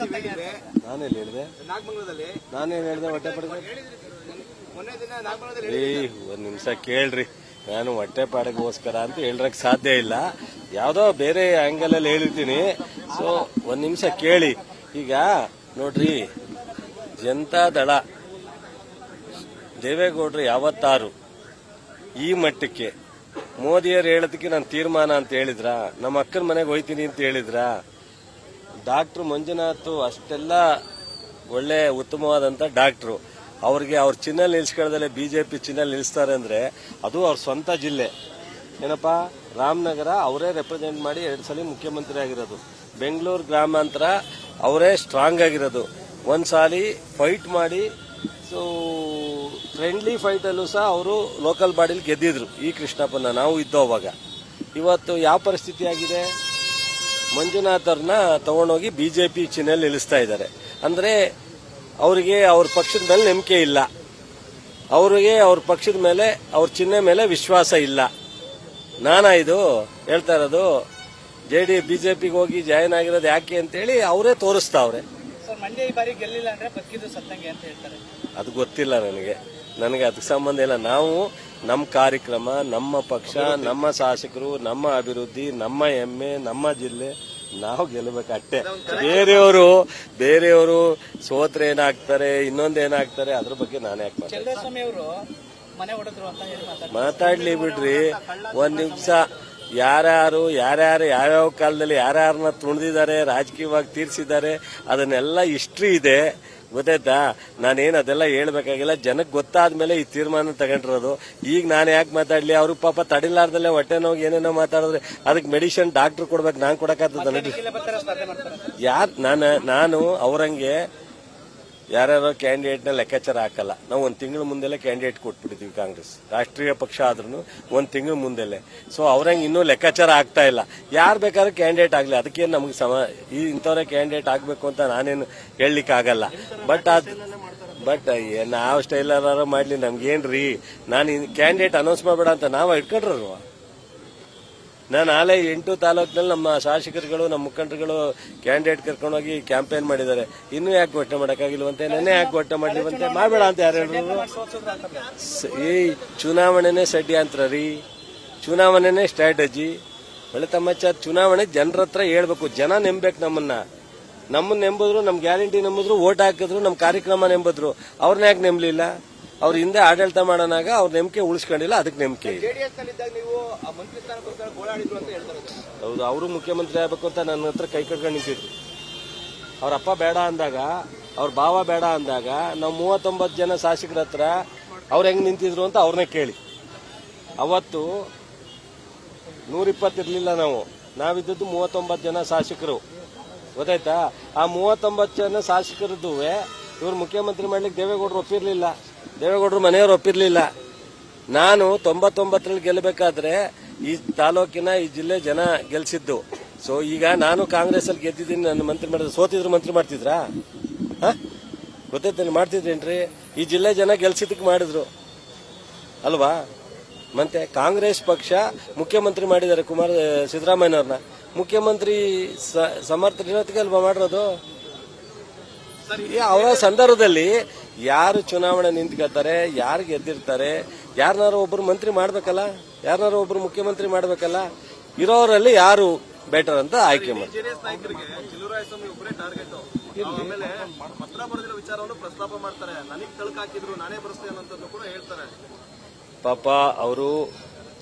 ಸತ್ತಂಗೆ ಹೇಳಿದೆ ನಾನೇನು ಹೇಳಿದೆ? ಹೊಟ್ಟೆ ಒಂದ್ ನಿಮಿಷ ಕೇಳ್ರಿ. ನಾನು ಹೊಟ್ಟೆ ಪಾಡಗೋಸ್ಕರ ಅಂತ ಹೇಳಕ್ ಸಾಧ್ಯ ಇಲ್ಲ. ಯಾವ್ದೋ ಬೇರೆ ಆಂಗಲ್ ಅಲ್ಲಿ ಹೇಳಿರ್ತೀನಿ ಸೊ ಒಂದ್ ನಿಮಿಷ ಕೇಳಿ. ಈಗ ನೋಡ್ರಿ ಜನತಾ ದಳ, ದೇವೇಗೌಡರು ಯಾವತ್ತಾರು ಈ ಮಟ್ಟಕ್ಕೆ ಮೋದಿಯವರು ಹೇಳೋದಕ್ಕೆ ನಾನು ತೀರ್ಮಾನ ಅಂತ ಹೇಳಿದ್ರ? ನಮ್ಮ ಅಕ್ಕನ ಮನೆಗೆ ಹೋಯ್ತೀನಿ ಅಂತ ಹೇಳಿದ್ರ? ಡಾಕ್ಟರ್ ಮಂಜುನಾಥ್ ಅಷ್ಟೆಲ್ಲ ಒಳ್ಳೆ ಉತ್ತಮವಾದಂತ ಡಾಕ್ಟ್ರು. ಅವ್ರಿಗೆ ಅವ್ರ ಚಿನ್ನ ನಿಲ್ಸ್ಕೊಳ್ಳದಲ್ಲೇ ಬಿಜೆಪಿ ಚಿನ್ನ ನಿಲ್ಲಿಸ್ತಾರೆ ಅಂದ್ರೆ ಅದು ಅವ್ರ ಸ್ವಂತ ಜಿಲ್ಲೆ. ಏನಪ್ಪಾ? ರಾಮನಗರ ಅವರೇ ರೆಪ್ರೆಸೆಂಟ್ ಮಾಡಿ ಎರಡು ಸಲ ಮುಖ್ಯಮಂತ್ರಿ ಆಗಿರೋದು. ಬೆಂಗಳೂರು ಗ್ರಾಮಾಂತರ ಅವರೇ ಸ್ಟ್ರಾಂಗ್ ಆಗಿರೋದು. ಒಂದ್ಸಾಲಿ ಫೈಟ್ ಮಾಡಿ ಸೊ ಫ್ರೆಂಡ್ಲಿ ಫೈಟಲ್ಲೂ ಸಹ ಅವರು ಲೋಕಲ್ ಬಾಡಿಲಿ ಗೆದ್ದಿದ್ರು. ಈ ಕೃಷ್ಣಪ್ಪನ ನಾವು ಇದ್ದೋ ಅವಾಗ ಇವತ್ತು ಯಾವ ಪರಿಸ್ಥಿತಿ ಆಗಿದೆ? ಮಂಜುನಾಥ್ ಅವ್ರನ್ನ ತಗೊಂಡೋಗಿ ಬಿಜೆಪಿ ಚಿಹ್ನೆಯಲ್ಲಿ ನಿಲ್ಲಿಸ್ತಾ ಇದ್ದಾರೆ. ಅಂದ್ರೆ ಅವರಿಗೆ ಅವ್ರ ಪಕ್ಷದ ಮೇಲೆ ನಂಬಿಕೆ ಇಲ್ಲ. ಅವರಿಗೆ ಅವ್ರ ಪಕ್ಷದ ಮೇಲೆ ಅವ್ರ ಚಿಹ್ನೆ ಮೇಲೆ ವಿಶ್ವಾಸ ಇಲ್ಲ. ನಾನಾ ಇದು ಹೇಳ್ತಾ ಇರೋದು ಜೆ ಡಿ ಬಿಜೆಪಿಗೆ ಹೋಗಿ ಜಾಯಿನ್ ಆಗಿರೋದು ಯಾಕೆ ಅಂತೇಳಿ ಅವರೇ ತೋರಿಸ್ತಾವ್ರೆ. ಅಂತ ಹೇಳ್ತಾರೆ. ಅದು ಗೊತ್ತಿಲ್ಲ ನನಗೆ. ನನಗೆ ಅದಕ್ಕೆ ಸಂಬಂಧ ಇಲ್ಲ. ನಾವು ನಮ್ಮ ಕಾರ್ಯಕ್ರಮ ನಮ್ಮ ಪಕ್ಷ ನಮ್ಮ ಶಾಸಕರು ನಮ್ಮ ಅಭಿವೃದ್ಧಿ ನಮ್ಮ ಹೆಮ್ಮೆ ನಮ್ಮ ಜಿಲ್ಲೆ ನಾವು ಗೆಲ್ಲಬೇಕು ಅಷ್ಟೇ. ಬೇರೆಯವರು ಬೇರೆಯವರು ಸೋತ್ರ ಏನಾಗ್ತಾರೆ ಇನ್ನೊಂದು ಏನಾಗ್ತಾರೆ ಅದ್ರ ಬಗ್ಗೆ ನಾನು ಯಾಕೆ ಮಾತಾಡ್ತೀನಿ? ಮಾತಾಡ್ಲಿ ಬಿಡ್ರಿ. ಒಂದ್ ನಿಮಿಷ. ಯಾರ್ಯಾರು ಯಾರ್ಯಾರು ಯಾವ್ಯಾವ ಕಾಲದಲ್ಲಿ ಯಾರ್ಯಾರನ್ನ ತುಣಿದಿದ್ದಾರೆ ರಾಜಕೀಯವಾಗಿ ತೀರ್ಸಿದ್ದಾರೆ ಅದನ್ನೆಲ್ಲ ಹಿಸ್ಟ್ರಿ ಇದೆ. ಗೊತ್ತಾಯ್ತಾ? ನಾನೇನು ಅದೆಲ್ಲ ಹೇಳ್ಬೇಕಾಗಿಲ್ಲ. ಜನಕ್ಕೆ ಗೊತ್ತಾದ್ಮೇಲೆ ಈ ತೀರ್ಮಾನ ತಗೊಂಡಿರೋದು. ಈಗ ನಾನು ಯಾಕೆ ಮಾತಾಡ್ಲಿ? ಅವ್ರು ಪಾಪ ತಡಿಲಾರ್ದಲ್ಲೇ ಹೊಟ್ಟೆ ನೋವು ಏನೇನೋ ಮಾತಾಡಿದ್ರೆ ಅದಕ್ಕೆ ಮೆಡಿಸಿನ್ ಡಾಕ್ಟರ್ ಕೊಡ್ಬೇಕು, ನಾನು ಕೊಡಕ್ಕಾಗ್ತದ ಯಾರು ನಾನು ನಾನು, ಅವರಂಗೆ ಯಾರ್ಯಾರೋ ಕ್ಯಾಂಡಿಡೇಟ್ನ ಲೆಕ್ಕಾಚಾರ ಹಾಕಲ್ಲ. ನಾವು ಒಂದು ತಿಂಗಳ ಮುಂದೆಲೆ ಕ್ಯಾಂಡಿಡೇಟ್ ಕೊಟ್ಬಿಡ್ತೀವಿ ಕಾಂಗ್ರೆಸ್. ರಾಷ್ಟ್ರೀಯ ಪಕ್ಷ ಆದ್ರೂ ಒಂದು ತಿಂಗಳ ಮುಂದೆಲ್ಲೇ ಸೊ ಅವ್ರಂಗೆ ಇನ್ನೂ ಲೆಕ್ಕಾಚಾರ ಆಗ್ತಾ ಇಲ್ಲ. ಯಾರು ಬೇಕಾದ್ರೂ ಕ್ಯಾಂಡಿಡೇಟ್ ಆಗಲಿ. ಅದಕ್ಕೇನು ನಮ್ಗೆ ಸಮ, ಈ ಇಂಥವ್ರೆ ಕ್ಯಾಂಡಿಡೇಟ್ ಆಗಬೇಕು ಅಂತ ನಾನೇನು ಹೇಳಲಿಕ್ಕೆ ಆಗಲ್ಲ. ಬಟ್ ಅದ್ ಬಟ್ ನಾವು ಸ್ಟೈಲರ್ ಮಾಡ್ಲಿ. ರೀ ನಾನು ಕ್ಯಾಂಡಿಡೇಟ್ ಅನೌನ್ಸ್ ಮಾಡಬೇಡ ಅಂತ ನಾವು ಇಟ್ಕೊಂಡ್ರಲ್ವಾ ನಾನು ಆಲೇ ಎಂಟು ತಾಲೂಕಿನಲ್ಲಿ ನಮ್ಮ ಶಾಸಕರುಗಳು, ನಮ್ಮ ಮುಖಂಡರುಗಳು ಕ್ಯಾಂಡಿಡೇಟ್ ಕರ್ಕೊಂಡೋಗಿ ಕ್ಯಾಂಪೇನ್ ಮಾಡಿದ್ದಾರೆ. ಇನ್ನೂ ಯಾಕೆ ಘೋಷಣೆ ಮಾಡೋಕ್ಕಾಗಿಲ್ವಂತೆ? ನೆನ್ನೆ ಯಾಕೆ ಘೋಷಣೆ ಮಾಡಿಲ್ವಂತೆ? ಮಾಡಬೇಡ ಅಂತ ಯಾರು ಹೇಳಿದ್ರು ಈ ಚುನಾವಣೆನೇ ಷಡ್ಯಂತ್ರ ರೀ. ಚುನಾವಣೆನೇ ಸ್ಟ್ರಾಟಜಿ ಒಳ್ಳೆ ತಮ್ಮಚ್ಚ ಚುನಾವಣೆ ಜನರ ಹತ್ರ ಹೇಳ್ಬೇಕು. ಜನ ನೆಂಬೇಕು ನಮ್ಮನ್ನ. ನಮ್ಮನ್ನ ನೆಂಬಿದ್ರು ನಮ್ಮ ಗ್ಯಾರಂಟಿ ನಂಬಿದ್ರು, ಓಟ್ ಹಾಕಿದ್ರು ನಮ್ಮ ಕಾರ್ಯಕ್ರಮ ನೆಂಬಿದ್ರು. ಅವ್ರನ್ನ ಯಾಕೆ ನೆಂಬಲಿಲ್ಲ? ಅವ್ರ ಹಿಂದೆ ಆಡಳಿತ ಮಾಡೋನಾಗ ಅವ್ರ ನಂಬಿಕೆ ಉಳಿಸ್ಕೊಂಡಿಲ್ಲ ಅದಕ್ಕೆ ನಂಬಿಕೆ ಹೌದು ಅವರು ಮುಖ್ಯಮಂತ್ರಿ ಆಗ್ಬೇಕು ಅಂತ ನನ್ನ ಹತ್ರ ಕೈ ಕಟ್ಕೊಂಡು ನಿಂತಿದ್ರು. ಅವ್ರ ಅಪ್ಪ ಬೇಡ ಅಂದಾಗ ಅವ್ರ ಭಾವ ಬೇಡ ಅಂದಾಗ ನಾವು ಮೂವತ್ತೊಂಬತ್ತು ಜನ ಶಾಸಕರ ಹತ್ರ ಅವ್ರು ಹೆಂಗ್ ನಿಂತಿದ್ರು ಅಂತ ಅವ್ರನ್ನ ಕೇಳಿ. ಅವತ್ತು ನೂರಿಪ್ಪತ್ತಿರ್ಲಿಲ್ಲ ನಾವು. ನಾವಿದ್ದದ್ದು ಮೂವತ್ತೊಂಬತ್ತು ಜನ ಶಾಸಕರು. ಗೊತ್ತಾಯ್ತಾ? ಆ ಮೂವತ್ತೊಂಬತ್ತು ಜನ ಶಾಸಕರದ್ದು ಇವ್ರು ಮುಖ್ಯಮಂತ್ರಿ ಮಾಡ್ಲಿಕ್ಕೆ ದೇವೇಗೌಡರು ಒಪ್ಪಿರ್ಲಿಲ್ಲ. ದೇವೇಗೌಡರು ಮನೆಯವರು ಒಪ್ಪಿರ್ಲಿಲ್ಲ. ನಾನು ತೊಂಬತ್ತೊಂಬತ್ತರಲ್ಲಿ ಗೆಲ್ಲಬೇಕಾದ್ರೆ ಈ ತಾಲೂಕಿನ ಈ ಜಿಲ್ಲೆ ಜನ ಗೆಲ್ಸಿದ್ದು. ಸೊ ಈಗ ನಾನು ಕಾಂಗ್ರೆಸ್ ಅಲ್ಲಿ ಗೆದ್ದಿದ್ದೀನಿ ನನ್ನ ಮಂತ್ರಿ ಮಾಡಿದ್ರೆ ಸೋತಿದ್ರು ಮಂತ್ರಿ ಮಾಡ್ತಿದ್ರಾ? ಗೊತ್ತೈತೆ ಮಾಡ್ತಿದ್ರೇನ್ರಿ? ಈ ಜಿಲ್ಲೆ ಜನ ಗೆಲ್ಸಿದ್ದಕ್ಕೆ ಮಾಡಿದ್ರು. ಅಲ್ವಾ? ಮತ್ತೆ ಕಾಂಗ್ರೆಸ್ ಪಕ್ಷ ಮುಖ್ಯಮಂತ್ರಿ ಮಾಡಿದ್ದಾರೆ ಕುಮಾರ್ ಸಿದ್ದರಾಮಯ್ಯನವ್ರನ್ನ. ಮುಖ್ಯಮಂತ್ರಿ ಸಮರ್ಥ ಇರೋದಕ್ಕೆ ಅಲ್ವಾ ಮಾಡಿರೋದು? ಅವರ ಸಂದರ್ಭದಲ್ಲಿ ಯಾರು ಚುನಾವಣೆ ನಿಂತ್ಕೊಳ್ತಾರೆ ಯಾರು ಗೆದ್ದಿರ್ತಾರೆ ಯಾರನ್ನಾರು ಒಬ್ಬರು ಮಂತ್ರಿ ಮಾಡ್ಬೇಕಲ್ಲ ಯಾರನ್ನಾರು ಒಬ್ಬರು ಮುಖ್ಯಮಂತ್ರಿ ಮಾಡಬೇಕಲ್ಲ ಇರೋರಲ್ಲಿ ಯಾರು ಬೆಟರ್ ಅಂತ ಆಯ್ಕೆ ಮಾಡಿ ಜೆಡಿಎಸ್ ನಾಯಕರಿಗೆ ಸ್ವಾಮಿ ಒಬ್ಬರೇ ಟಾರ್ಗೆಟ್ ಆಮೇಲೆ ಪತ್ರ ಬರೆದಿರೋ ವಿಚಾರವನ್ನು ಪ್ರಸ್ತಾಪ ಮಾಡ್ತಾರೆ. ನನಗೆ ತಳಕ್ ಹಾಕಿದ್ರು ನಾನೇ ಬರೆಸ್ತೇನೆ ಅನ್ನೋದನ್ನು ಕೂಡ ಹೇಳ್ತಾರೆ. ಪಾಪ ಅವರು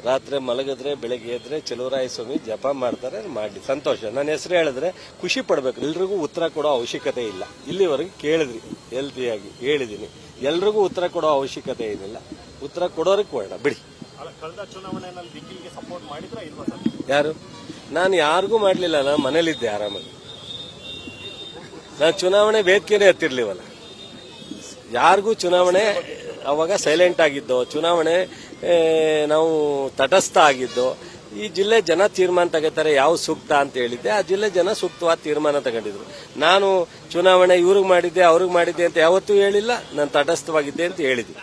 ರಾತ್ರಿ ಮಲಗಿದ್ರೆ ಬೆಳಗ್ಗೆ ಎದ್ರೆ ಚಲುವರಾಯ ಸ್ವಾಮಿ ಜಪ ಮಾಡ್ತಾರೆ ಮಾಡಿ. ಸಂತೋಷ. ನನ್ನ ಹೆಸರು ಹೇಳಿದ್ರೆ ಖುಷಿ ಪಡ್ಬೇಕು. ಎಲ್ರಿಗೂ ಉತ್ತರ ಕೊಡೋ ಅವಶ್ಯಕತೆ ಇಲ್ಲ. ಇಲ್ಲಿವರೆಗೆ ಕೇಳಿದ್ರಿ ಹೆಲ್ತಿಯಾಗಿ ಹೇಳಿದ್ದೀನಿ. ಎಲ್ರಿಗೂ ಉತ್ತರ ಕೊಡೋ ಅವಶ್ಯಕತೆ ಏನಿಲ್ಲ. ಉತ್ತರ ಕೊಡೋರಿಗೆ ಕೊಡೋಣ. ಬಿಡಿ. ಯಾರು? ನಾನು ಯಾರಿಗೂ ಮಾಡ್ಲಿಲ್ಲ. ನಾನು ಮನೇಲಿದ್ದೆ ಆರಾಮಾಗಿ. ನಾನು ಚುನಾವಣೆ ವೇದಿಕೆನೇ ಹತ್ತಿರ್ಲಿವಲ್ಲ. ಯಾರಿಗೂ ಚುನಾವಣೆ ಅವಾಗ ಸೈಲೆಂಟ್ ಆಗಿದ್ದೋ ಚುನಾವಣೆ ನಾವು ತಟಸ್ಥ ಆಗಿದ್ದು, ಈ ಜಿಲ್ಲೆ ಜನ ತೀರ್ಮಾನ ತಗೋತಾರೆ ಯಾವ ಸೂಕ್ತ ಅಂತ ಹೇಳಿದ್ದೆ. ಆ ಜಿಲ್ಲೆ ಜನ ಸೂಕ್ತವಾದ ತೀರ್ಮಾನ ತಗೊಂಡಿದ್ರು. ನಾನು ಚುನಾವಣೆ ಇವ್ರಿಗೆ ಮಾಡಿದ್ದೆ, ಅವ್ರಿಗೆ ಮಾಡಿದ್ದೆ ಅಂತ ಯಾವತ್ತೂ ಹೇಳಿಲ್ಲ. ನಾನು ತಟಸ್ಥವಾಗಿದ್ದೆ ಅಂತ ಹೇಳಿದ್ದೆ